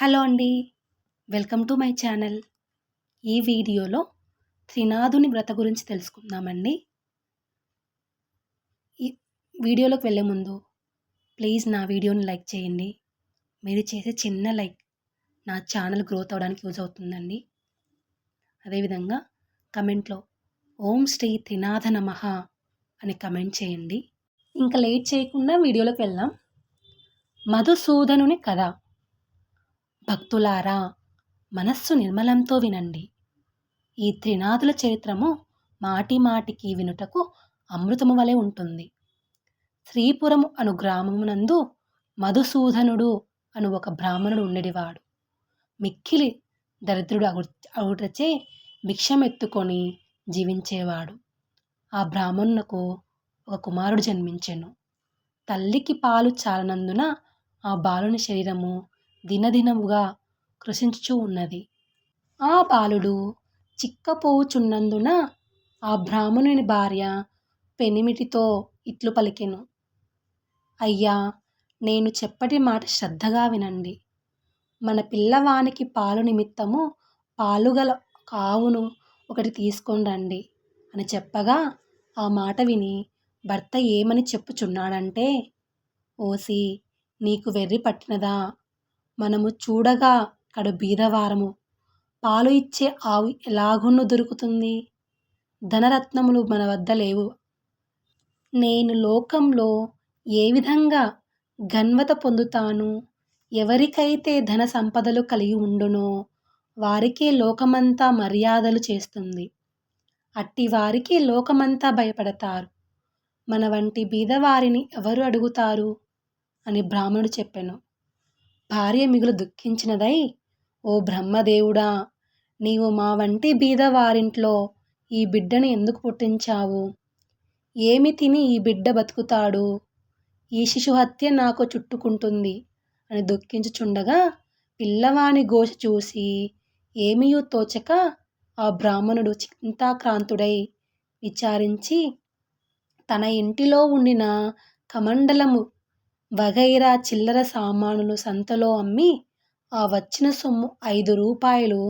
Hello అండి welcome to my channel. ఈ వీడియోలో త్రినాథుని వ్రత గురించి తెలుసుకుందామండి. ఈ వీడియోలోకి వెళ్ళే ముందు ప్లీజ్ నా వీడియోని లైక్ చేయండి. మీరు చేసే చిన్న లైక్ నా ఛానల్ గ్రోత్ అవడానికి యూజ్ అవుతుందండి. అదేవిధంగా కమెంట్లో ఓం శ్రీ త్రినాథ నమః అని కమెంట్ చేయండి. ఇంకా లేట్ చేయకుండా వీడియోలోకి వెళ్దాం. మధుసూదనుని కథ. భక్తులారా మనస్సు నిర్మలంతో వినండి. ఈ త్రినాథుల చరిత్రము మాటి మాటికి వినుటకు అమృతము వలె ఉంటుంది. శ్రీపురము అను గ్రామమునందు మధుసూదనుడు అను ఒక బ్రాహ్మణుడు ఉండేవాడు. మిక్కిలి దరిద్రుడు అగు అగుటచే భిక్షమెత్తుకొని జీవించేవాడు. ఆ బ్రాహ్మణునకు ఒక కుమారుడు జన్మించెను. తల్లికి పాలు చాలనందున ఆ బాలుని శరీరము దినదినముగా కృషించుచూ ఉన్నది. ఆ బాలుడు చిక్కపోవుచున్నందున ఆ బ్రాహ్మణుని భార్య పెనిమిటితో ఇట్లు పలికెను. అయ్యా నేను చెప్పటి మాట శ్రద్ధగా వినండి. మన పిల్లవానికి పాలు నిమిత్తము పాలుగల కావును ఒకటి తీసుకొని రండి అని చెప్పగా ఆ మాట విని భర్త ఏమని చెప్పుచున్నాడంటే ఓసి నీకు వెర్రి పట్టినదా? మనము చూడగా కడు బీదవారము. పాలు ఇచ్చే ఆవు ఎలాగున్న దొరుకుతుంది? ధనరత్నములు మన వద్ద లేవు. నేను లోకంలో ఏ విధంగా గన్వత పొందుతాను? ఎవరికైతే ధన సంపదలు కలిగి ఉండునో వారికే లోకమంతా మర్యాదలు చేస్తుంది. అట్టి వారికి లోకమంతా భయపడతారు. మన వంటి బీదవారిని ఎవరు అడుగుతారు? అని బ్రాహ్మణుడు చెప్పాను. భార్య మిగులు దుఃఖించినదై ఓ బ్రహ్మదేవుడా నీవు మా వంటి బీద వారింట్లో ఈ బిడ్డను ఎందుకు పుట్టించావు? ఏమి తిని ఈ బిడ్డ బతుకుతాడు? ఈ శిశు హత్య నాకు చుట్టుకుంటుంది అని దుఃఖించుచుండగా పిల్లవాని ఘోష చూసి ఏమీయూ తోచక ఆ బ్రాహ్మణుడు చింతాక్రాంతుడై విచారించి తన ఇంటిలో ఉండిన కమండలము వగైరా చిల్లర సామానులు సంతలో అమ్మి ఆ వచ్చిన సొమ్ము ఐదు రూపాయలు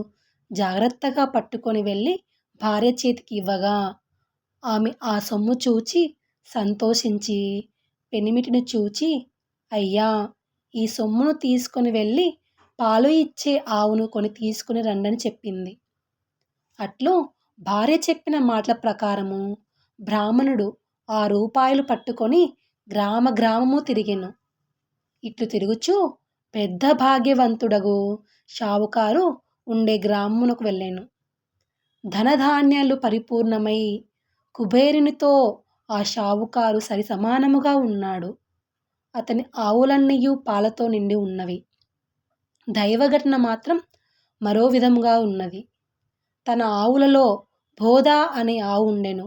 జాగ్రత్తగా పట్టుకొని వెళ్ళి భార్య చేతికి ఇవ్వగా ఆమె ఆ సొమ్ము చూచి సంతోషించి పెనిమిటిని చూచి అయ్యా ఈ సొమ్మును తీసుకొని వెళ్ళి పాలు ఇచ్చే ఆవును కొని తీసుకుని రండని చెప్పింది. అట్లు భార్య చెప్పిన మాటల ప్రకారము బ్రాహ్మణుడు ఆ రూపాయలు పట్టుకొని గ్రామ గ్రామము తిరిగెను. ఇట్లు తిరుగుచు పెద్ద భాగ్యవంతుడగు షావుకారు ఉండే గ్రామమునకు వెళ్ళాను. ధనధాన్యాలు పరిపూర్ణమై కుబేరునితో ఆ షావుకారు సరి సమానముగా ఉన్నాడు. అతని ఆవులన్నీయు పాలతో నిండి ఉన్నవి. దైవఘటన మాత్రం మరో విధముగా ఉన్నది. తన ఆవులలో బోధా అనే ఆవు ఉండెను.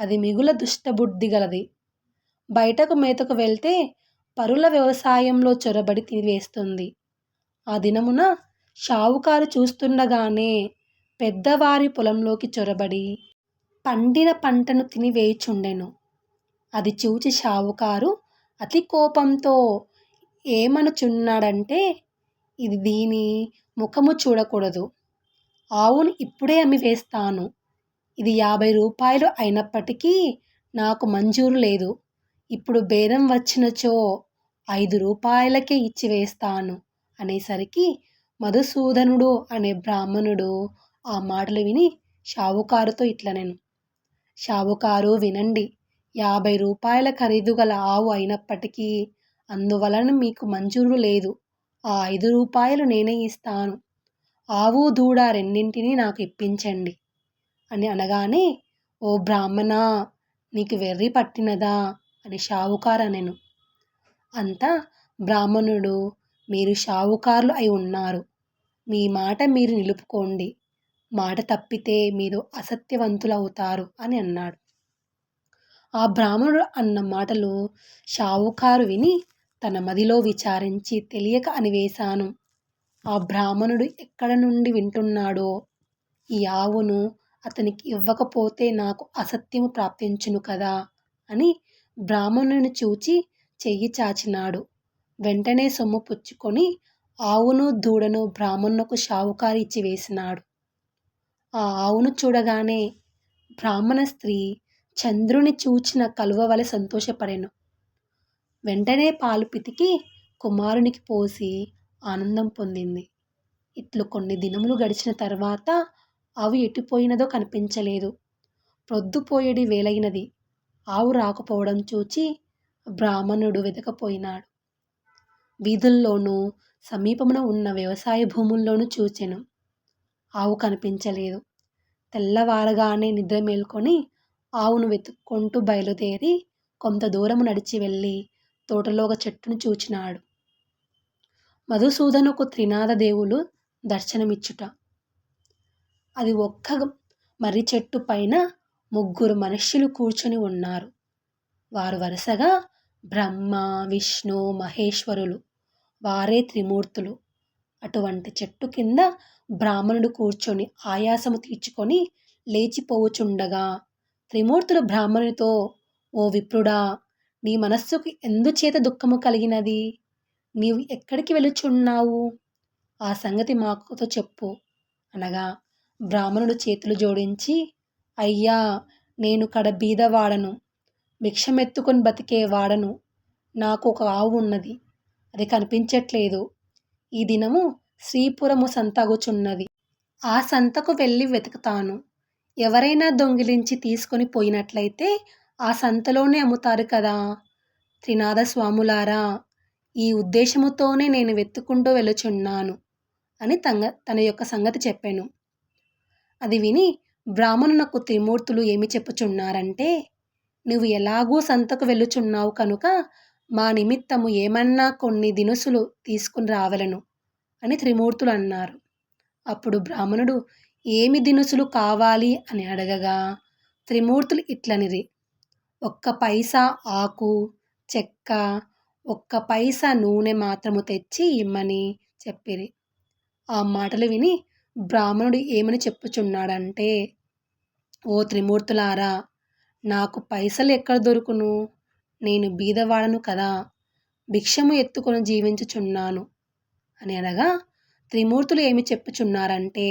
అది మిగుల దుష్టబుద్ధి గలది. బయటకు మేతకు వెళ్తే పరుల వ్యవసాయంలో చొరబడి తీవేస్తుంది ఆ దినమున షావుకారు చూస్తుండగానే పెద్దవారి పొలంలోకి చొరబడి పండిన పంటను తినివేయుచుండెను. అది చూచి షావుకారు అతి కోపంతో ఏమనుచున్నాడంటే ఇది దీని ముఖము చూడకూడదు. ఆవును ఇప్పుడే అమ్మి వేస్తాను ఇది యాభై రూపాయలు అయినప్పటికీ నాకు మంజూరు లేదు. ఇప్పుడు బేరం వచ్చినచో ఐదు రూపాయలకే ఇచ్చి వేస్తాను అనేసరికి మధుసూదనుడు అనే బ్రాహ్మణుడు ఆ మాటలు విని షావుకారుతో ఇట్లనెను. షావుకారు వినండి యాభై రూపాయల ఖరీదు గల ఆవు అయినప్పటికీ అందువలన మీకు మంజూరు లేదు. ఆ ఐదు రూపాయలు నేనే ఇస్తాను. ఆవు దూడ రెండింటినీ నాకు ఇప్పించండి అని అనగానే ఓ బ్రాహ్మణ నీకు వెర్రి పట్టినదా? అని షావుకారు అనెను అంతా బ్రాహ్మణుడు మీరు షావుకారులు అయి ఉన్నారు. మీ మాట మీరు నిలుపుకోండి. మాట తప్పితే మీరు అసత్యవంతులవుతారు అని అన్నాడు. ఆ బ్రాహ్మణుడు అన్న మాటలు షావుకారు విని తన మదిలో విచారించి తెలియక అని వేశాను ఆ బ్రాహ్మణుడు ఎక్కడ నుండి వింటున్నాడో? ఈ ఆవును అతనికి ఇవ్వకపోతే నాకు అసత్యము ప్రాప్తించును కదా? అని బ్రాహ్మణుని చూచి చెయ్యి చాచినాడు. వెంటనే సొమ్ము పుచ్చుకొని ఆవును దూడను బ్రాహ్మణునకు షావుకారు ఇచ్చి వేసినాడు. ఆ ఆవును చూడగానే బ్రాహ్మణ స్త్రీ చంద్రుని చూచిన కలువ వలె సంతోషపడెను. వెంటనే పాలు పితికి కుమారునికి పోసి ఆనందం పొందింది. ఇట్లు కొన్ని దినములు గడిచిన తర్వాత ఆవు ఎటుపోయినదో కనిపించలేదు. ప్రొద్దుపోయేడి వేలైనది. ఆవు రాకపోవడం చూచి బ్రాహ్మణుడు వెతకపోయినాడు. వీధుల్లోనూ సమీపమున ఉన్న వ్యవసాయ భూముల్లోనూ చూచెను. ఆవు కనిపించలేదు. తెల్లవారగానే నిద్ర మేల్కొని ఆవును వెతుక్కుంటూ బయలుదేరి కొంత దూరము నడిచి వెళ్ళి తోటలో ఒక చెట్టును చూచినాడు. మధుసూదనుకు త్రినాథ దేవులు దర్శనమిచ్చుట. అది ఒక్క మర్రి చెట్టు పైన ముగ్గురు మనుష్యులు కూర్చుని ఉన్నారు. వారు వరుసగా బ్రహ్మ విష్ణు మహేశ్వరులు వారే త్రిమూర్తులు. అటువంటి చెట్టు కింద బ్రాహ్మణుడు కూర్చొని ఆయాసము తీర్చుకొని లేచిపోవుచుండగా త్రిమూర్తులు బ్రాహ్మణునితో ఓ విప్రుడా నీ మనస్సుకు ఎందుచేత దుఃఖము కలిగినది? నీవు ఎక్కడికి వెళుచున్నావు ఆ సంగతి మాకుతో చెప్పు అనగా బ్రాహ్మణుడు చేతులు జోడించి అయ్యా నేను కడ బీదవాడను భిక్షమెత్తుకుని బతికే వాడను. నాకు ఒక ఆవు ఉన్నది. అది కనిపించట్లేదు. ఈ దినము శ్రీపురము సంతగుచున్నది. ఆ సంతకు వెళ్ళి వెతుకుతాను. ఎవరైనా దొంగిలించి తీసుకొని పోయినట్లయితే ఆ సంతలోనే అమ్ముతారు కదా. త్రినాథ స్వాములారా ఈ ఉద్దేశముతోనే నేను వెతుక్కుంటూ వెళుచున్నాను అని తంగ తన యొక్క సంగతి చెప్పాను. అది విని బ్రాహ్మణునకు త్రిమూర్తులు ఏమి చెప్పుచున్నారంటే నువ్వు ఎలాగూ సంతకు వెళ్ళుచున్నావు కనుక మా నిమిత్తము ఏమన్నా కొన్ని దినుసులు తీసుకుని రావలను అని త్రిమూర్తులు అన్నారు. అప్పుడు బ్రాహ్మణుడు ఏమి దినుసులు కావాలి? అని అడగగా త్రిమూర్తులు ఇట్లనిరి ఒక్క పైసా ఆకు చెక్క ఒక్క పైసా నూనె మాత్రము తెచ్చి ఇమ్మని చెప్పిరి. ఆ మాటలు విని బ్రాహ్మణుడు ఏమని చెప్పుచున్నాడంటే ఓ త్రిమూర్తులారా నాకు పైసలు ఎక్కడ దొరుకును? నేను బీదవాడను కదా భిక్షము ఎత్తుకొని జీవించుచున్నాను. అని అనగా త్రిమూర్తులు ఏమి చెప్పుచున్నారంటే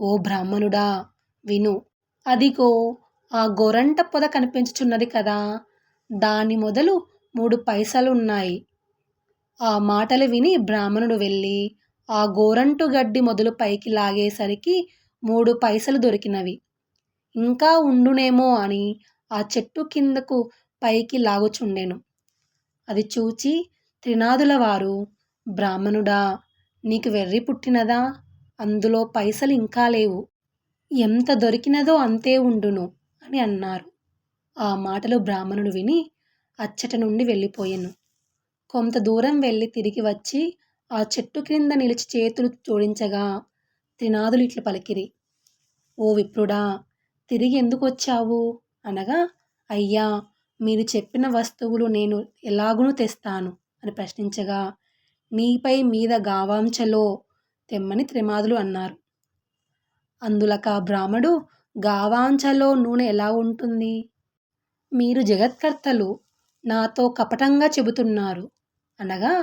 ఓ బ్రాహ్మణుడా విను. అదిగో ఆ గొరంట పొద కనిపించుచున్నది కదా దాని మొదలు మూడు పైసలు ఉన్నాయి ఆ మాటలు విని బ్రాహ్మణుడు వెళ్ళి ఆ గోరంటు గడ్డి మొదలు పైకి లాగేసరికి మూడు పైసలు దొరికినవి. ఇంకా ఉండునేమో అని ఆ చెట్టు కిందకు పైకి లాగుచుండెను. అది చూచి త్రినాదుల వారు బ్రాహ్మణుడా నీకు వెర్రి పుట్టినదా? అందులో పైసలు ఇంకా లేవు. ఎంత దొరికినదో అంతే ఉండును అని అన్నారు. ఆ మాటలు బ్రాహ్మణుడు విని అచ్చట నుండి వెళ్ళిపోయాను. కొంత దూరం వెళ్ళి తిరిగి వచ్చి ఆ చెట్టు క్రింద నిలిచి చేతులు జోడించగా త్రినాదులు ఇట్లా పలికిరి. ఓ విప్రుడా తిరిగి ఎందుకు వచ్చావు? అనగా అయ్యా మీరు చెప్పిన వస్తువులు నేను ఎలాగునూ తెస్తాను అని ప్రశ్నించగా నీపై మీద గావాంచలో తెమ్మని త్రిమాదులు అన్నారు. అందులక బ్రాహ్మడు గావాంచలో నూనె ఎలా ఉంటుంది? మీరు జగత్కర్తలు నాతో కపటంగా చెబుతున్నారు అనగా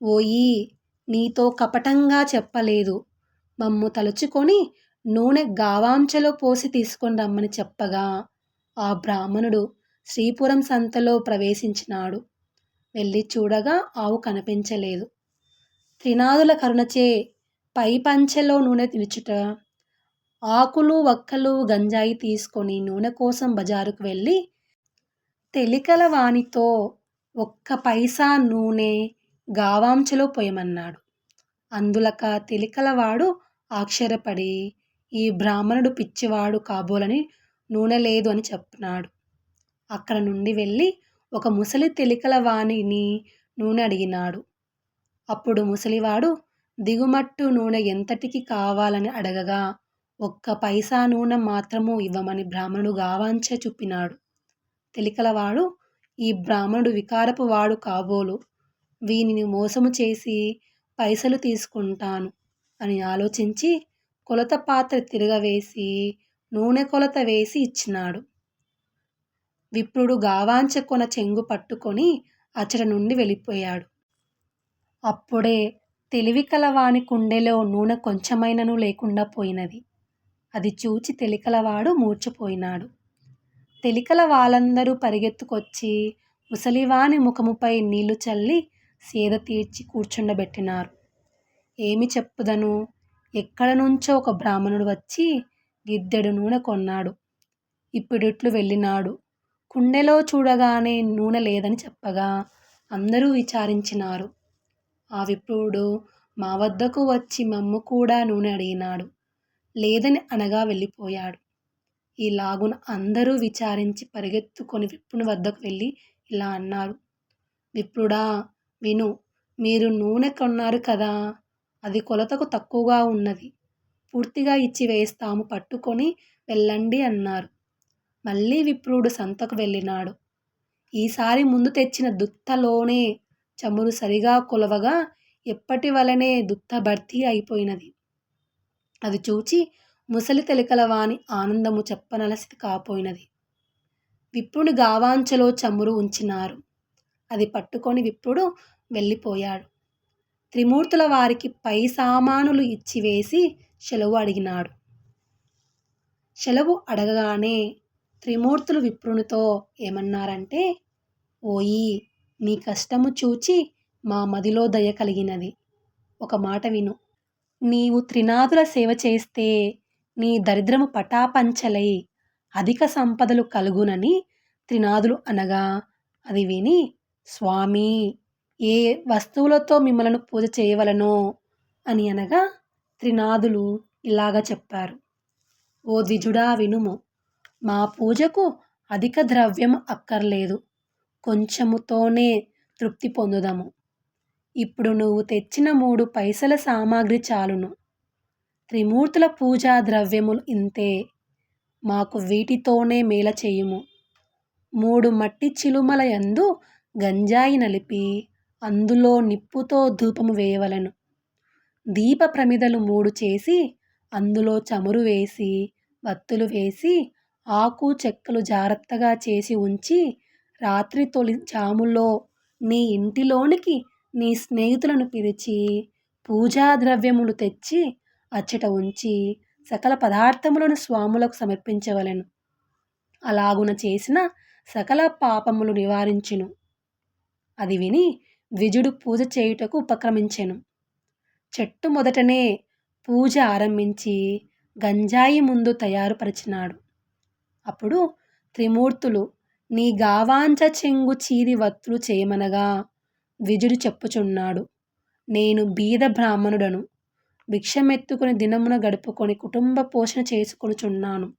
ఓయి నీతో కపటంగా చెప్పలేదు. మమ్ము తలుచుకొని నూనె గావాంచలో పోసి తీసుకొని రమ్మని చెప్పగా ఆ బ్రాహ్మణుడు శ్రీపురం సంతలో ప్రవేశించినాడు. వెళ్ళి చూడగా ఆవు కనిపించలేదు. త్రినాదుల కరుణచే పై పంచెలో నూనె తినుచుట ఆకులు వక్కలు గంజాయి తీసుకొని నూనె కోసం బజారుకు వెళ్ళి తెలికల వానితో ఒక్క పైసా నూనె గావాంచలో పోయమన్నాడు. అందులక తెలికలవాడు ఆశ్చర్యపడి ఈ బ్రాహ్మణుడు పిచ్చివాడు కాబోలని నూనె లేదు అని చెప్పినాడు. అక్కడ నుండి వెళ్ళి ఒక ముసలి తెలికల వాణిని నూనె అడిగినాడు. అప్పుడు ముసలివాడు దిగుమట్టు నూనె ఎంతటికి కావాలని అడగగా ఒక్క పైసా నూనె మాత్రము ఇవ్వమని బ్రాహ్మణుడు గావాంచే చూపినాడు. తెలికలవాడు ఈ బ్రాహ్మణుడు వికారపు వాడు కాబోలు వీనిని మోసము చేసి పైసలు తీసుకుంటాను అని ఆలోచించి కొలత పాత్ర తిరగవేసి నూనె కొలత వేసి ఇచ్చినాడు. విప్రుడు గావాంచ కొన చెంగు పట్టుకొని అచ్చట నుండి వెళ్ళిపోయాడు. అప్పుడే తెలివి కలవాని కుండెలో నూనె కొంచెమైనను లేకుండా పోయినది. అది చూచి తెలికలవాడు మూర్చిపోయినాడు తెలికల వాళ్ళందరూ పరిగెత్తుకొచ్చి ముసలివాని ముఖముపై నీళ్ళు చల్లి సేద తీర్చి కూర్చుండబెట్టినారు. ఏమి చెప్పుదను? ఎక్కడ నుంచో ఒక బ్రాహ్మణుడు వచ్చి గిద్దెడు నూనె కొన్నాడు. ఇప్పుడిట్లు వెళ్ళినాడు. కుండెలో చూడగానే నూనె లేదని చెప్పగా అందరూ విచారించినారు. ఆ విప్రుడు మా వద్దకు వచ్చి మమ్ము కూడా నూనె అడిగినాడు. లేదని అనగా వెళ్ళిపోయాడు. ఈలాగున అందరూ విచారించి పరిగెత్తుకొని విప్రుని వద్దకు వెళ్ళి ఇలా అన్నారు. విప్రుడా విను మీరు నూనె కొన్నారు కదా అది కొలతకు తక్కువగా ఉన్నది. పూర్తిగా ఇచ్చి వేస్తాము పట్టుకొని వెళ్ళండి అన్నారు. మళ్ళీ విప్రుడు సంతకు వెళ్ళినాడు. ఈసారి ముందు తెచ్చిన దుత్తలోనే చమురు సరిగా కొలవగా ఎప్పటి వలనే దుత్త భర్తీ అయిపోయినది. అది చూచి ముసలి తెలికలవాని ఆనందము చెప్పనలసి కాపోయినది. విప్రుని గావాంచలో చమురు ఉంచినారు. అది పట్టుకొని విప్రుడు వెళ్ళిపోయాడు. త్రిమూర్తుల వారికి పై సామానులు ఇచ్చివేసి సెలవు అడిగినాడు. సెలవు అడగగానే త్రిమూర్తులు విప్రునితో ఏమన్నారంటే ఓయి నీ కష్టము చూచి మా మదిలో దయ కలిగినది. ఒక మాట విను. నీవు త్రినాథుల సేవ చేస్తే నీ దరిద్రము పటాపంచలై అధిక సంపదలు కలుగునని త్రినాథులు అనగా అది విని స్వామి ఏ వస్తువులతో మిమ్మలను పూజ చేయవలనో? అని అనగా త్రినాథులు ఇలాగ చెప్పారు. ఓ ద్విజుడా వినుము. మా పూజకు అధిక ద్రవ్యం అక్కర్లేదు. కొంచెముతోనే తృప్తి పొందుదాము. ఇప్పుడు నువ్వు తెచ్చిన మూడు పైసల సామాగ్రి చాలును. త్రిమూర్తుల పూజా ద్రవ్యములు ఇంతే. మాకు వీటితోనే మేల చేయుము. మూడు మట్టి చిలుమల యందు గంజాయి నలిపి అందులో నిప్పుతో ధూపము వేయవలెను. దీప ప్రమిదలు మూడు చేసి అందులో చమురు వేసి వత్తులు వేసి ఆకు చెక్కలు జాగ్రత్తగా చేసి ఉంచి రాత్రి తొలి జాములో నీ ఇంటిలోనికి నీ స్నేహితులను పిలిచి పూజా ద్రవ్యములు తెచ్చి అచ్చట ఉంచి సకల పదార్థములను స్వాములకు సమర్పించవలెను. అలాగున చేసిన సకల పాపములు నివారించును. అది విని ద్విజుడు పూజ చేయుటకు ఉపక్రమించెను. చెట్టు మొదటనే పూజ ఆరంభించి గంజాయి ముందు తయారుపరిచినాడు. అప్పుడు త్రిమూర్తులు నీ గావాంచ చెంగు చీరి వత్తులు చేయమనగా విజుడు చెప్పుచున్నాడు. నేను బీద బ్రాహ్మణుడను భిక్షమెత్తుకుని దినమున గడుపుకొని కుటుంబ పోషణ చేసుకొనుచున్నాను.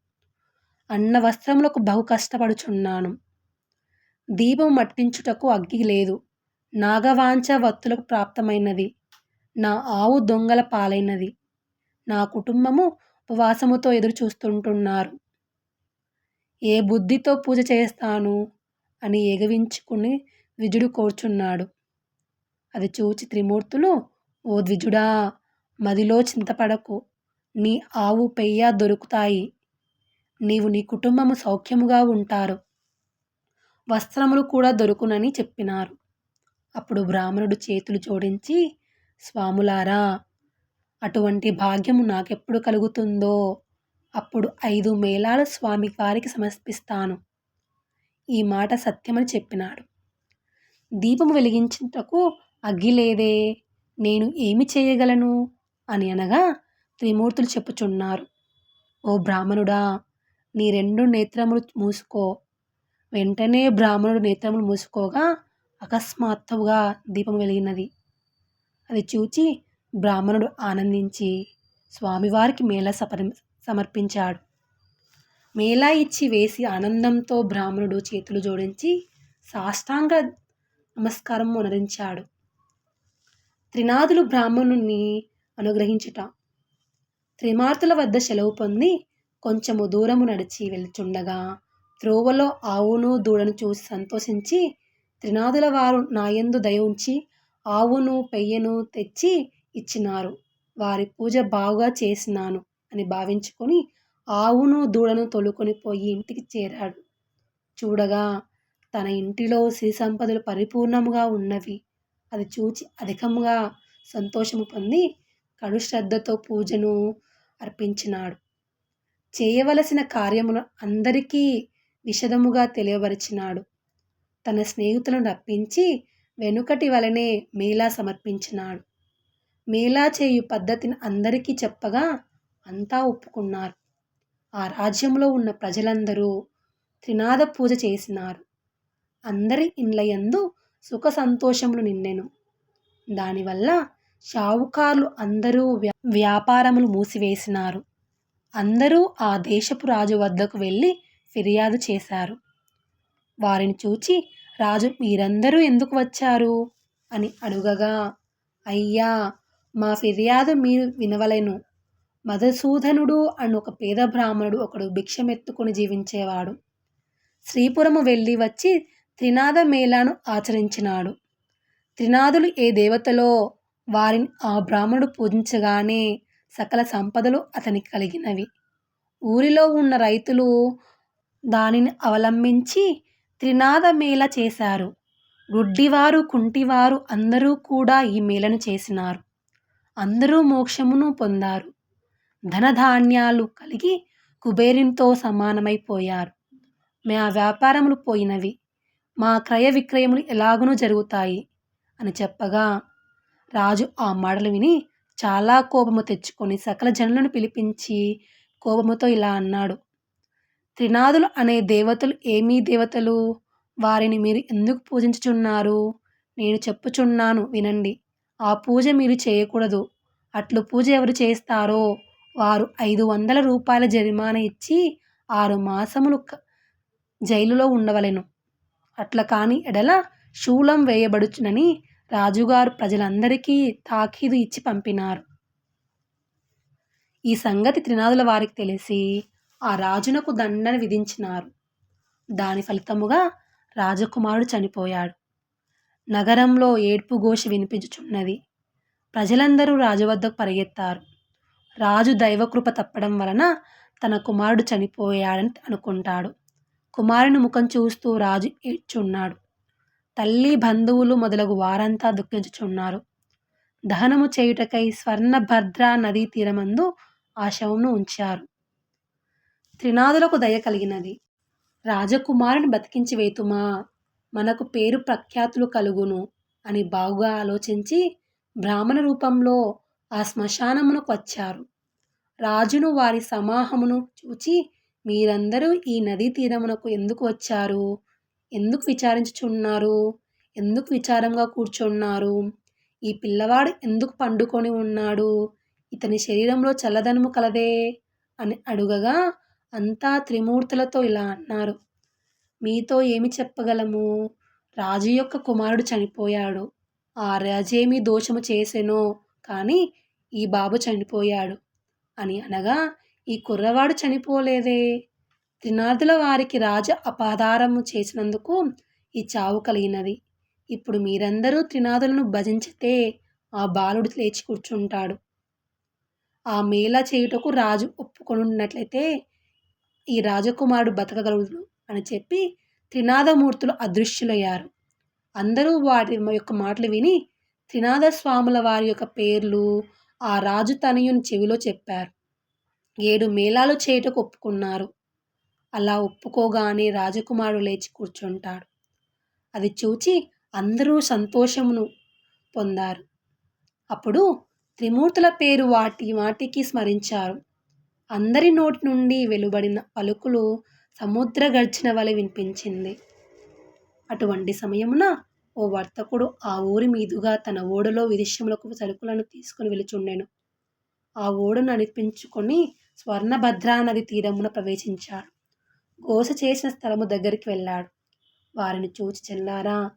అన్న వస్త్రములకు బహు కష్టపడుచున్నాను. దీపం మట్టించుటకు అగ్గి లేదు. నాగవాంఛ వత్తులకు ప్రాప్తమైనది. నా ఆవు దొంగల పాలైనది. నా కుటుంబము ఉపవాసముతో ఎదురు చూస్తుంటున్నారు. ఏ బుద్ధితో పూజ చేస్తాను? అని ఎగవించుకుని ద్విజుడు కూర్చున్నాడు. అది చూచి త్రిమూర్తులు ఓ ద్విజుడా మదిలో చింతపడకు. నీ ఆవు పెయ్య దొరుకుతాయి. నీవు నీ కుటుంబము సౌఖ్యముగా ఉంటారు. వస్త్రములు కూడా దొరుకునని చెప్పినారు. అప్పుడు బ్రాహ్మణుడు చేతులు జోడించి స్వాములారా అటువంటి భాగ్యము నాకెప్పుడు కలుగుతుందో? అప్పుడు ఐదు మేళాలు స్వామి వారికి సమర్పిస్తాను. ఈ మాట సత్యమని చెప్పినాడు. దీపము వెలిగించుటకు అగ్గి లేదే నేను ఏమి చేయగలను? అని అనగా త్రిమూర్తులు చెప్పుచున్నారు. ఓ బ్రాహ్మణుడా నీ రెండు నేత్రములు మూసుకో వెంటనే బ్రాహ్మణుడు నేత్రములు మూసుకోగా అకస్మాత్తుగా దీపం వెలిగినది. అది చూచి బ్రాహ్మణుడు ఆనందించి స్వామివారికి మేళ సపరి సమర్పించాడు. మేళా ఇచ్చి వేసి ఆనందంతో బ్రాహ్మణుడు చేతులు జోడించి సాష్టాంగ నమస్కారం మునరించాడు త్రినాథులు బ్రాహ్మణుని అనుగ్రహించుట. త్రిమార్తుల వద్ద సెలవు పొంది కొంచెము దూరము నడిచి వెళ్తుండగా త్రోవలో ఆవును దూడను చూసి సంతోషించి త్రినాథుల వారు నాయందు దయ ఉంచి ఆవును పెయ్యను తెచ్చి ఇచ్చినారు. వారి పూజ బాగా చేసినాను అని భావించుకొని ఆవును దూడను తొలుకొని పోయి ఇంటికి చేరాడు. చూడగా తన ఇంటిలో సిరి సంపదలు పరిపూర్ణముగా ఉన్నవి. అది చూచి అధికంగా సంతోషము పొంది కడు శ్రద్ధతో పూజను అర్పించినాడు. చేయవలసిన కార్యములు అందరికీ విషదముగా తెలియబరిచినాడు. తన స్నేహితులను రప్పించి వెనుకటి వలనే మేళా సమర్పించినాడు. మేళా చేయు పద్ధతిని అందరికీ చెప్పగా అంతా ఒప్పుకున్నారు. ఆ రాజ్యంలో ఉన్న ప్రజలందరూ త్రినాద పూజ చేసినారు. అందరి ఇండ్లయందు సుఖ సంతోషములు నిండెను. దానివల్ల షావుకారులు అందరూ వ్యా వ్యాపారములు మూసివేసినారు. అందరూ ఆ దేశపు రాజు వద్దకు వెళ్ళి ఫిర్యాదు చేశారు. వారిని చూచి రాజు మీరందరూ ఎందుకు వచ్చారు? అని అడుగగా అయ్యా మా ఫిర్యాదు మీరు వినవలెను. మధుసూదనుడు అని ఒక పేద బ్రాహ్మణుడు ఒకడు భిక్షమెత్తుకుని జీవించేవాడు. శ్రీపురము వెళ్ళి వచ్చి త్రినాద మేళాను ఆచరించినాడు. త్రినాదులు ఏ దేవతలో? వారిని ఆ బ్రాహ్మణుడు పూజించగానే సకల సంపదలు అతనికి కలిగినవి. ఊరిలో ఉన్న రైతులు దానిని అవలంబించి త్రినాద మేళ చేశారు. గుడ్డివారు కుంటివారు అందరూ కూడా ఈ మేళను చేసినారు. అందరూ మోక్షమును పొందారు. ధనధాన్యాలు కలిగి కుబేరిన్తో సమానమైపోయారు. మా వ్యాపారములు పోయినవి. మా క్రయ విక్రయములు ఎలాగునూ జరుగుతాయి అని చెప్పగా రాజు ఆ మాటలు విని చాలా కోపము తెచ్చుకొని సకల జనులను పిలిపించి కోపముతో ఇలా అన్నాడు. త్రినాదులు అనే దేవతలు ఏమీ దేవతలు? వారిని మీరు ఎందుకు పూజించుచున్నారు? నేను చెప్పుచున్నాను వినండి. ఆ పూజ మీరు చేయకూడదు. అట్లు పూజ ఎవరు చేస్తారో? వారు ఐదు వందల రూపాయల జరిమానా ఇచ్చి ఆరు మాసములు జైలులో ఉండవలెను. అట్లా కాని ఎడల శూలం వేయబడుచునని రాజుగారు ప్రజలందరికీ తాకీదు ఇచ్చి పంపినారు. ఈ సంగతి త్రినాదుల వారికి తెలిసి ఆ రాజునకు దండన విధించినారు. దాని ఫలితముగా రాజకుమారుడు చనిపోయాడు. నగరంలో ఏడ్పు ఘోష వినిపించుచున్నది. ప్రజలందరూ రాజు వద్దకు పరిగెత్తారు. రాజు దైవకృప తప్పడం వలన తన కుమారుడు చనిపోయాడని అనుకుంటాడు. కుమారుని ముఖం చూస్తూ రాజు ఏడ్చున్నాడు. తల్లి బంధువులు మొదలగు వారంతా దుఃఖించుచున్నారు. దహనము చేయుటకై స్వర్ణభద్ర నదీ తీరమందు ఆ శవమును ఉంచారు. త్రినాదులకు దయ కలిగినది. రాజకుమారుని బతికించి వేతుమా? మనకు పేరు ప్రఖ్యాతులు కలుగును అని బాగుగా ఆలోచించి బ్రాహ్మణ రూపంలో ఆ శ్మశానమునకు వచ్చారు. రాజును వారి సమాహమును చూచి మీరందరూ ఈ నదీ తీరమునకు ఎందుకు వచ్చారు? ఎందుకు విచారించుచున్నారు? ఎందుకు విచారంగా కూర్చున్నారు? ఈ పిల్లవాడు ఎందుకు పండుకొని ఉన్నాడు? ఇతని శరీరంలో చల్లదనము కలదే? అని అడుగగా అంతా త్రిమూర్తులతో ఇలా అన్నారు. మీతో ఏమి చెప్పగలము? రాజు యొక్క కుమారుడు చనిపోయాడు. ఆ రాజేమి దోషము చేసెనో కానీ ఈ బాబు చనిపోయాడు అని అనగా ఈ కుర్రవాడు చనిపోలేదే? త్రినాథుల వారికి రాజ అపాదారము చేసినందుకు ఈ చావు కలిగినది. ఇప్పుడు మీరందరూ త్రినాథులను భజించితే ఆ బాలుడు లేచి కూర్చుంటాడు. ఆ మేళ చేయుటకు రాజు ఒప్పుకొనున్నట్లయితే ఈ రాజకుమారుడు బతకగలడు అని చెప్పి త్రినాథమూర్తులు అదృశ్యులయ్యారు. అందరూ వాటి యొక్క మాటలు విని త్రినాథ స్వాముల వారి యొక్క పేర్లు ఆ రాజు తనయుని చెవిలో చెప్పారు. ఏడు మేళాలు చేయుటకు ఒప్పుకున్నారు. అలా ఒప్పుకోగానే రాజకుమారుడు లేచి కూర్చుంటాడు. అది చూచి అందరూ సంతోషమును పొందారు. అప్పుడు త్రిమూర్తుల పేరు వాటి వాటికి స్మరించారు. అందరి నోటి నుండి వెలువడిన పలుకులు సముద్ర గర్జన వలె వినిపించింది. అటువంటి సమయమున ఓ వర్తకుడు ఆ ఊరి మీదుగా తన ఓడలో విదేశములకు సరుకులను తీసుకుని వెలుచుండెను. ఆ ఓడను నడిపించుకొని స్వర్ణభద్రా నది తీరమున ప్రవేశించాడు. గోస చేసిన స్థలము దగ్గరికి వెళ్ళాడు. వారిని చూచి చెల్లారా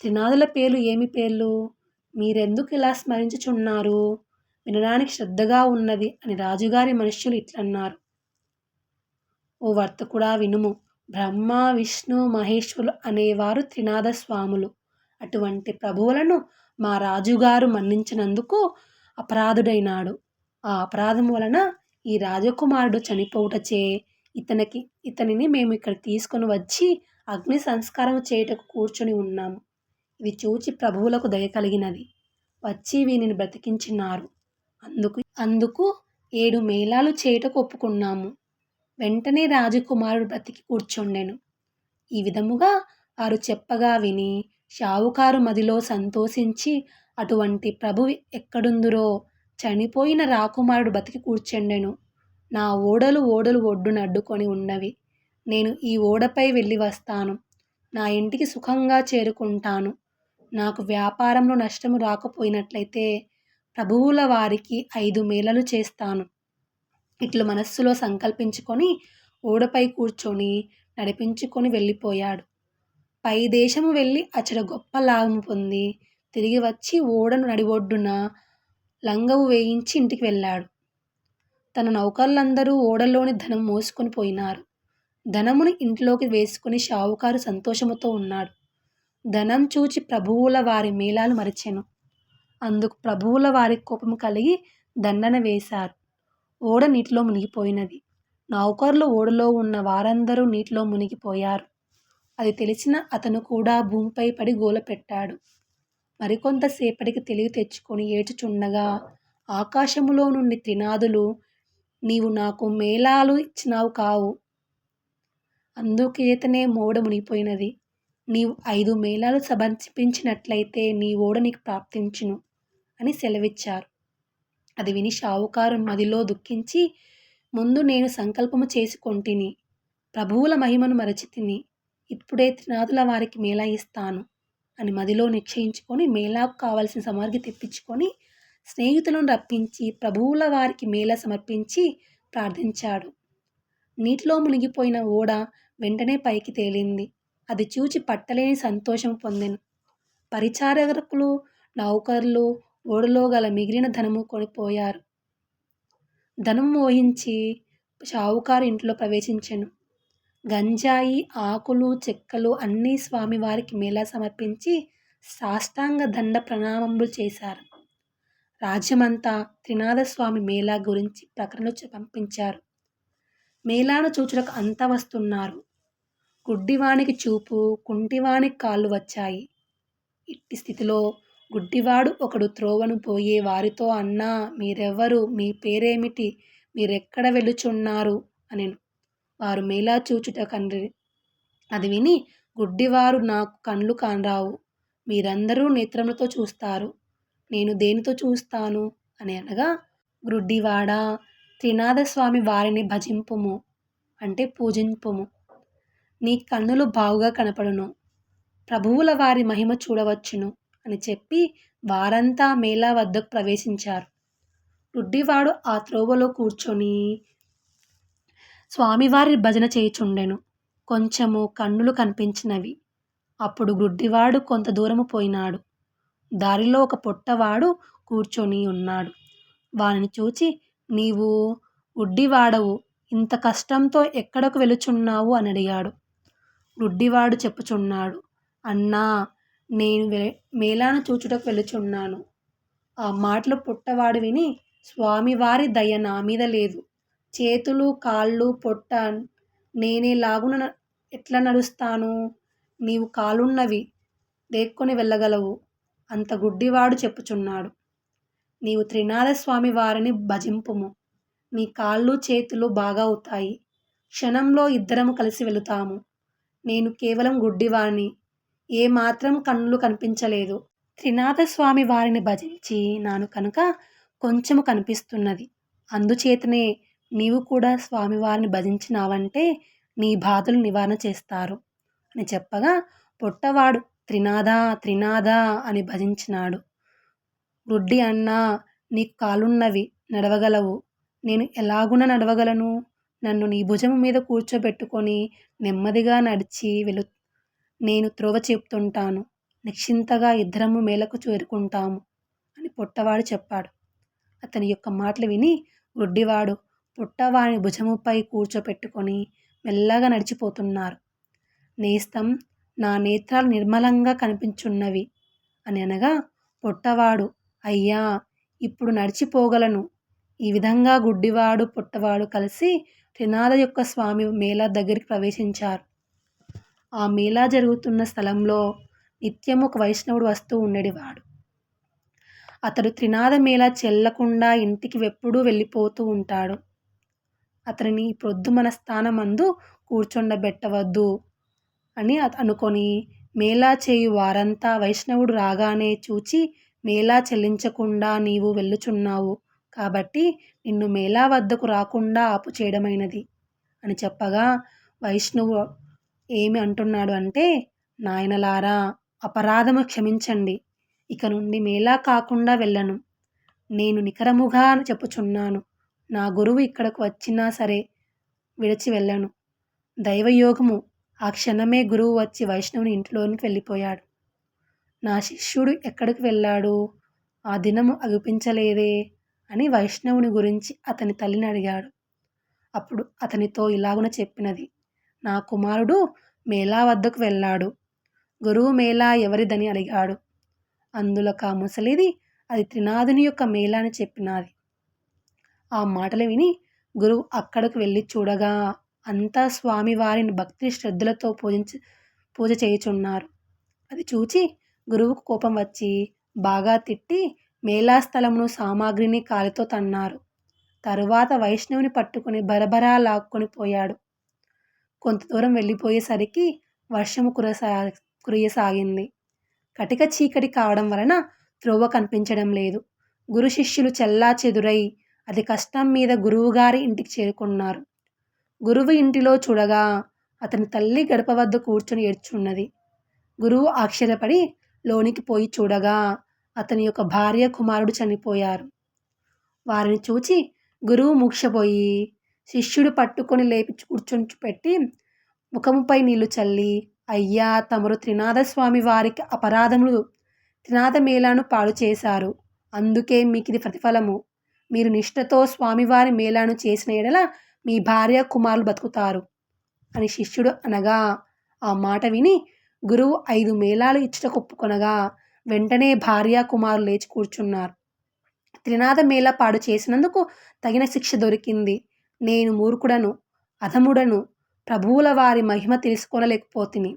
త్రినాదుల పేర్లు ఏమి పేర్లు? మీరెందుకు ఇలా స్మరించుచున్నారు? వినడానికి శ్రద్ధగా ఉన్నది అని రాజుగారి మనుష్యులు ఇట్లన్నారు. ఓ వర్తకుడా వినుము బ్రహ్మ విష్ణు మహేశ్వరులు అనేవారు త్రినాథ స్వాములు అటువంటి ప్రభువులను మా రాజుగారు మన్నించినందుకు అపరాధుడైనాడు. ఆ అపరాధం వలన ఈ రాజకుమారుడు చనిపోవుటచే ఇతనికి ఇతనిని మేము ఇక్కడ తీసుకొని వచ్చి అగ్ని సంస్కారం చేయుటకు కూర్చొని ఉన్నాము. ఇది చూచి ప్రభువులకు దయ కలిగినది. వచ్చి వీనిని బ్రతికించినారు. అందుకు అందుకు ఏడు మేళాలు చేయుటకు ఒప్పుకున్నాము. వెంటనే రాజకుమారుడు బ్రతికి కూర్చుండెను. ఈ విధముగా వారు చెప్పగా విని షావుకారు మదిలో సంతోషించి అటువంటి ప్రభు ఎక్కడుందురో చనిపోయిన రాకుమారుడు బతికి కూర్చుండెను. నా ఓడలు ఓడలు ఒడ్డున అడ్డుకొని ఉన్నవి. నేను ఈ ఓడపై వెళ్ళి వస్తాను. నా ఇంటికి సుఖంగా చేరుకుంటాను. నాకు వ్యాపారంలో నష్టము రాకపోయినట్లయితే ప్రభువుల వారికి ఐదు మేళలు చేస్తాను. ఇట్లు మనస్సులో సంకల్పించుకొని ఓడపై కూర్చొని నడిపించుకొని వెళ్ళిపోయాడు. పై దేశము వెళ్ళి అచడ గొప్ప లాభం పొంది తిరిగి వచ్చి ఓడను నడివొడ్డున లంగవు వేయించి ఇంటికి వెళ్ళాడు. తన నౌకర్లందరూ ఓడలోని ధనం మోసుకొని పోయినారు. ధనమును ఇంట్లోకి వేసుకుని షావుకారు సంతోషముతో ఉన్నాడు. ధనం చూచి ప్రభువుల వారి మేళాలు మరిచెను. అందుకు ప్రభువుల వారి కోపం కలిగి దండన వేశారు. ఓడ నీటిలో మునిగిపోయినది. నౌకర్లు ఓడలో ఉన్న వారందరూ నీటిలో మునిగిపోయారు. అది తెలిసిన అతను కూడా భూమిపై పడి గోల పెట్టాడు. మరికొంతసేపటికి తెలివి తెచ్చుకొని ఏడ్చుచుండగా ఆకాశములో నుండి త్రినాదులు నీవు నాకు మేళాలు ఇచ్చినావు కావు. అందుకేతనే మోడ మునిగిపోయినది. నీవు ఐదు మేళాలు సమర్పించినట్లయితే నీ ఓడ నీకు ప్రాప్తించును. అని సెలవిచ్చారు. అది విని షావుకారు మదిలో దుఃఖించి ముందు నేను సంకల్పము చేసుకొంటిని. ప్రభువుల మహిమను మరచితిని ఇప్పుడే త్రినాథుల వారికి మేళా ఇస్తాను అని మదిలో నిశ్చయించుకొని మేళాకు కావలసిన సమర్గి తెప్పించుకొని స్నేహితులను రప్పించి ప్రభువుల వారికి మేళ సమర్పించి ప్రార్థించాడు. నీటిలో మునిగిపోయిన ఓడ వెంటనే పైకి తేలింది. అది చూచి పట్టలేని సంతోషం పొందెను. పరిచారకులు నౌకర్లు ఓడలో గల మిగిలిన ధనము కొనిపోయారు. ధనం మోహించి షావుకారు ఇంట్లో ప్రవేశించెను. గంజాయి ఆకులు చెక్కలు అన్నీ స్వామివారికి మేళా సమర్పించి సాష్టాంగ దండ ప్రణామములు చేశారు. రాజ్యమంతా త్రినాథస్వామి మేళా గురించి ప్రకటనలు పంపించారు. మేళాను చూచుటకు అంతా వస్తున్నారు. గుడ్డివానికి చూపు కుంటివానికి కాళ్ళు వచ్చాయి. ఇట్టి స్థితిలో గుడ్డివాడు ఒకడు త్రోవను పోయే వారితో అన్నా మీరెవ్వరు? మీ పేరేమిటి? మీరెక్కడ వెళ్ళుచున్నారు అనెను. వారు మేలా చూచుట కండ్రి. అది విని గుడ్డివారు నాకు కండ్లు కానరావు. మీరందరూ నేత్రములతో చూస్తారు. నేను దేనితో చూస్తాను అని అనగా గుడ్డివాడా త్రినాథస్వామి వారిని భజింపుము. అంటే పూజింపుము. నీ కన్నులు బాగుగా కనపడును. ప్రభువుల వారి మహిమ చూడవచ్చును. అని చెప్పి వారంతా మేళా వద్దకు ప్రవేశించారు. రుడ్డివాడు ఆ త్రోవలో కూర్చొని స్వామివారి భజన చేయుచుండెను. కొంచెము కన్నులు కనిపించినవి. అప్పుడు గుడ్డివాడు కొంత దూరము పోయినాడు. దారిలో ఒక పొట్టవాడు కూర్చొని ఉన్నాడు. వానిని చూచి నీవు గుడ్డివాడవు ఇంత కష్టంతో ఎక్కడకు వెళుచున్నావు? అని అడిగాడు. గుడ్డివాడు చెప్పుచున్నాడు అన్నా నేను మేలాన మేళాను చూచుటకు వెళుచున్నాను ఆ మాటలు పుట్టవాడు విని స్వామివారి దయ నా మీద లేదు. చేతులు కాళ్ళు పొట్ట నేనే లాగున ఎట్లా నడుస్తాను? నీవు కాలున్నవి దేక్కొని వెళ్ళగలవు అంత గుడ్డివాడు చెప్పుచున్నాడు. నీవు త్రినాథస్వామి వారిని భజింపుము. నీ కాళ్ళు చేతులు బాగా అవుతాయి. క్షణంలో ఇద్దరము కలిసి వెళుతాము. నేను కేవలం గుడ్డివాణ్ణి. ఏ మాత్రం కన్నులు కనిపించలేదు. త్రినాథస్వామి వారిని భజించి నాను కనుక కొంచెము కనిపిస్తున్నది. అందుచేతనే నీవు కూడా స్వామివారిని భజించినావంటే నీ బాధలు నివారణ చేస్తారు. అని చెప్పగా పొట్టవాడు త్రినాథ త్రినాథ అని భజించినాడు. గుడ్డి అన్నా నీ కాలున్నవి నడవగలవు. నేను ఎలాగున నడవగలను? నన్ను నీ భుజం మీద కూర్చోబెట్టుకొని నెమ్మదిగా నడిచి వెలు నేను త్రోవ చెప్తుంటాను. నిశ్చింతగా ఇద్దరము మేలకు చేరుకుంటాము అని పొట్టవాడు చెప్పాడు. అతని యొక్క మాటలు విని గుడ్డివాడు పుట్టవాని భుజముపై కూర్చోపెట్టుకొని మెల్లగా నడిచిపోతున్నారు. నేస్తం నా నేత్రాలు నిర్మలంగా కనిపించున్నవి అని అనగా పొట్టవాడు అయ్యా ఇప్పుడు నడిచిపోగలను. ఈ విధంగా గుడ్డివాడు పుట్టవాడు కలిసి త్రినాథ యొక్క స్వామి మేళ దగ్గరికి ప్రవేశించారు. ఆ మేళా జరుగుతున్న స్థలంలో నిత్యం ఒక వైష్ణవుడు వస్తూ ఉండేవాడు. అతడు త్రినాదమేళ చెల్లకుండా ఇంటికి ఎప్పుడూ వెళ్ళిపోతూ ఉంటాడు. అతనిని ప్రొద్దు మన స్థానమందు కూర్చొండబెట్టవద్దు అని అనుకొని మేళా చేయు వారంతా వైష్ణవుడు రాగానే చూచి మేళా చెల్లించకుండా నీవు వెళ్ళుచున్నావు కాబట్టి నిన్ను మేళా వద్దకు రాకుండా ఆపు చేయడమైనది అని చెప్పగా వైష్ణవు ఏమి అంటున్నాడు అంటే నాయనలారా అపరాధము క్షమించండి. ఇక నుండి మేలా కాకుండా వెళ్ళను. నేను నికరముగా చెప్పుచున్నాను. నా గురువు ఇక్కడకు వచ్చినా సరే విడిచి వెళ్ళను. దైవయోగము ఆ క్షణమే గురువు వచ్చి వైష్ణవుని ఇంట్లోనికి వెళ్ళిపోయాడు. నా శిష్యుడు ఎక్కడికి వెళ్ళాడు? ఆ దినము అగుపించలేదే? అని వైష్ణవుని గురించి అతని తల్లిని అడిగాడు. అప్పుడు అతనితో ఇలాగున చెప్పినది. నా కుమారుడు మేళా వద్దకు వెళ్ళాడు. గురువు మేళా ఎవరిదని అడిగాడు. అందులో కా ముసలిది? అది త్రినాథుని యొక్క మేళా అని చెప్పినది. ఆ మాటలు విని గురువు అక్కడికి వెళ్ళి చూడగా అంతా స్వామివారిని భక్తి శ్రద్ధలతో పూజించి పూజ చేయుచున్నారు. అది చూచి గురువుకు కోపం వచ్చి బాగా తిట్టి మేళా స్థలమును సామాగ్రిని కాలితో తన్నారు. తరువాత వైష్ణవుని పట్టుకుని బరబరా లాక్కొని పోయాడు. కొంత దూరం వెళ్ళిపోయేసరికి వర్షము కురసా కురియసాగింది. కటిక చీకటి కావడం వలన త్రోవ కనిపించడం లేదు. గురు శిష్యులు చెల్లా చెదురై అది కష్టం మీద గురువుగారి ఇంటికి చేరుకున్నారు. గురువు ఇంటిలో చూడగా అతని తల్లి గడప వద్ద కూర్చొని ఏడ్చున్నది. గురువు ఆశ్చర్యపడి లోనికి పోయి చూడగా అతని యొక్క భార్య కుమారుడు చనిపోయారు. వారిని చూచి గురువు మూక్షపోయి శిష్యుడు పట్టుకొని లేపి కూర్చొని పెట్టి ముఖముపై నీళ్ళు చల్లి అయ్యా తమరు త్రినాథస్వామి వారికి అపరాధములు త్రినాథ మేళాను పాడు చేశారు. అందుకే మీకు ఇది ప్రతిఫలము. మీరు నిష్ఠతో స్వామివారి మేళాను చేసిన ఎడల మీ భార్య కుమారులు బతుకుతారు. అని శిష్యుడు అనగా ఆ మాట విని గురువు ఐదు మేళాలు ఇచ్చుట ఒప్పుకొనగా వెంటనే భార్య కుమారులు లేచి కూర్చున్నారు. త్రినాథ మేళ పాడు చేసినందుకు తగిన శిక్ష దొరికింది. నేను మూర్ఖుడను అధముడను ప్రభువుల వారి మహిమ తెలుసుకోనలేకపోతిని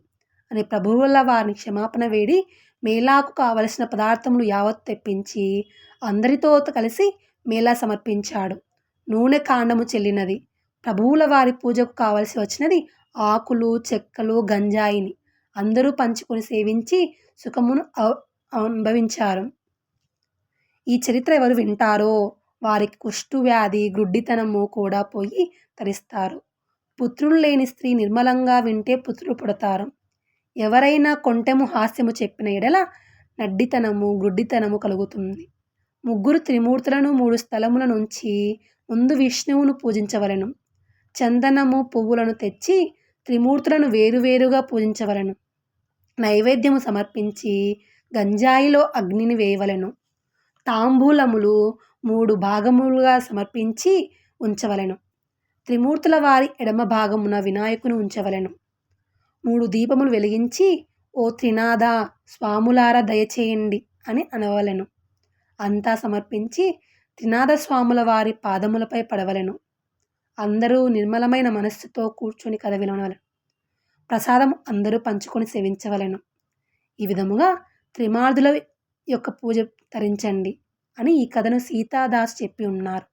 అని ప్రభువుల వారిని క్షమాపణ వేడి మేళాకు కావలసిన పదార్థములు యావత్ తెప్పించి అందరితో కలిసి మేళా సమర్పించాడు. నూనె కాండము చెల్లినది. ప్రభువుల వారి పూజకు కావలసి వచ్చినది ఆకులు చెక్కలు గంజాయిని అందరూ పంచుకొని సేవించి సుఖమును అనుభవించారు. ఈ చరిత్ర ఎవరు వింటారో వారికి కుష్టు వ్యాధి గుడ్డితనము కూడా పోయి తరిస్తారు. పుత్రులు లేని స్త్రీ నిర్మలంగా వింటే పుత్రులు పుడతారు. ఎవరైనా కొంటెము హాస్యము చెప్పిన ఎడల నడ్డితనము గుడ్డితనము కలుగుతుంది. ముగ్గురు త్రిమూర్తులను మూడు స్థలముల నుంచి ముందు విష్ణువును పూజించవలను. చందనము పువ్వులను తెచ్చి త్రిమూర్తులను వేరువేరుగా పూజించవలను. నైవేద్యము సమర్పించి గంజాయిలో అగ్నిని వేయవలను. తాంబూలములు మూడు భాగములుగా సమర్పించి ఉంచవలెను. త్రిమూర్తుల వారి ఎడమ భాగమున వినాయకుని ఉంచవలెను. మూడు దీపములు వెలిగించి ఓ త్రినాథ స్వాములార దయచేయండి అని అనవలెను. అంతా సమర్పించి త్రినాథ స్వాముల వారి పాదములపై పడవలెను. అందరూ నిర్మలమైన మనస్సుతో కూర్చొని కథ వినవలెను. ప్రసాదం అందరూ పంచుకొని సేవించవలెను. ఈ విధముగా త్రిమార్దుల యొక్క పూజ తరించండి. అని ఈ కథను సీతాదాస్ చెప్పి ఉన్నారు.